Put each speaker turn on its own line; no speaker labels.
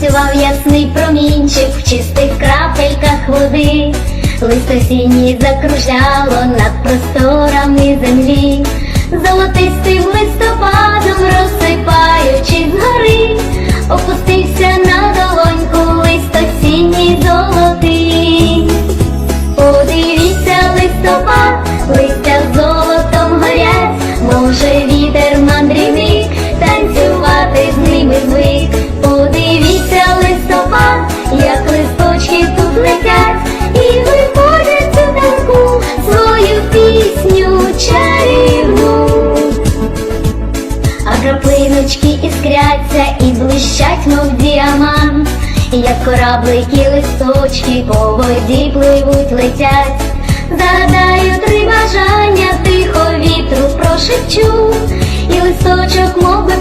танцював ясний промінчик в чистих крапельках води. Листосінні закружляло над просторами землі, краплиночки іскряться і блищать, мов діамант, як кораблики листочки по воді пливуть, летять. Загадаю три бажання, тихо вітру прошепчу, і листочок, мов би